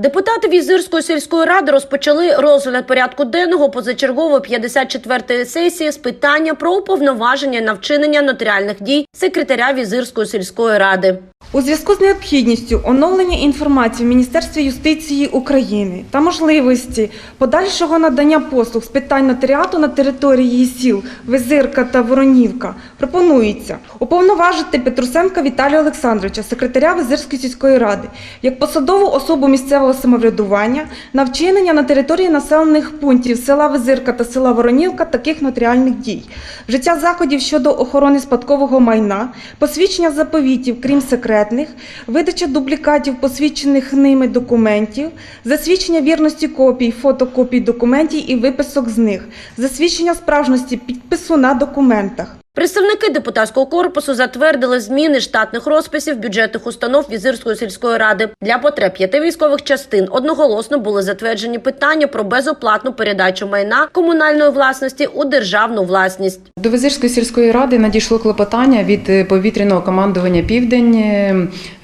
Депутати Візирської сільської ради розпочали розгляд порядку денного позачергової 54-ї сесії з питання про уповноваження на вчинення нотаріальних дій секретаря Візирської сільської ради. У зв'язку з необхідністю оновлення інформації в Міністерстві юстиції України та можливості подальшого надання послуг з питань нотаріату на території сіл Визирка та Воронівка пропонується уповноважити Петрусенка Віталія Олександровича, секретаря Визирської сільської ради, як посадову особу місцевого самоврядування на вчинення на території населених пунктів села Визирка та села Воронівка таких нотаріальних дій, вжиття заходів щодо охорони спадкового майна, посвідчення заповітів, крім секретних, видача дублікатів посвідчених ними документів, засвідчення вірності копій, фотокопій документів і виписок з них, засвідчення справжності підпису на документах. Представники депутатського корпусу затвердили зміни штатних розписів бюджетних установ Візирської сільської ради. Для потреб п'яти військових частин одноголосно були затверджені питання про безоплатну передачу майна комунальної власності у державну власність. До Визирської сільської ради надійшло клопотання від е, повітряного командування Південь е,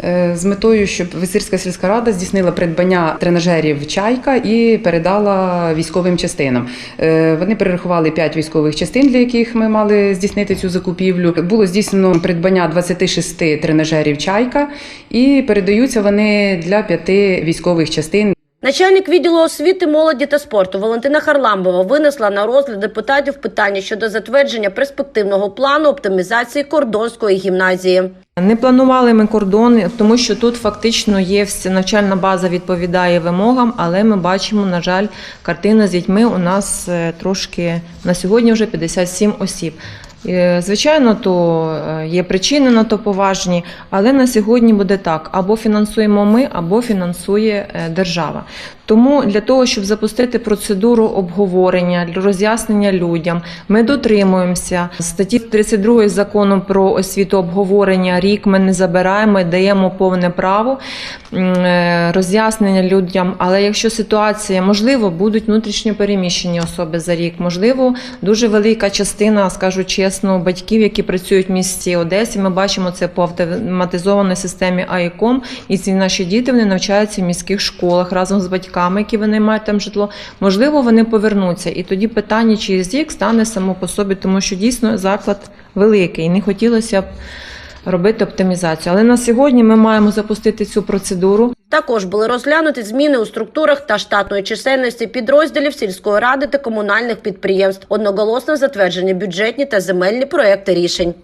е, з метою, щоб Визирська сільська рада здійснила придбання тренажерів Чайка і передала військовим частинам. Вони перерахували 5 військових частин, для яких ми мали здійснити цю закупівлю. Було здійснено придбання 26 тренажерів Чайка, і передаються вони для п'яти військових частин. Начальник відділу освіти, молоді та спорту Валентина Харламбова винесла на розгляд депутатів питання щодо затвердження перспективного плану оптимізації кордонської гімназії. Не планували ми кордон, тому що тут фактично є вся навчальна база відповідає вимогам, але ми бачимо, на жаль, картина з дітьми у нас е, трошки на сьогодні вже 57 осіб. Е, Звичайно, то е, є причини на то поважні, але на сьогодні буде так: або фінансуємо ми, або фінансує е, держава. Тому для того, щоб запустити процедуру обговорення, роз'яснення людям, ми дотримуємося статті 32 закону про освіту обговорення. Рік ми не забираємо, даємо повне право роз'яснення людям. Але якщо ситуація можливо, будуть внутрішньо переміщені особи за рік, можливо, дуже велика частина, скажу чесно, батьків, які працюють в місті Одесі. Ми бачимо це по автоматизованій системі АІКОМ, і ці наші діти вони навчаються в міських школах разом з батьками, які вони мають там житло. Можливо, вони повернуться, і тоді питання через рік стане само по собі, тому що дійсно заклад великий, не хотілося б робити оптимізацію. Але на сьогодні ми маємо запустити цю процедуру. Також були розглянуті зміни у структурах та штатної чисельності підрозділів сільської ради та комунальних підприємств. Одноголосно затверджені бюджетні та земельні проекти рішень.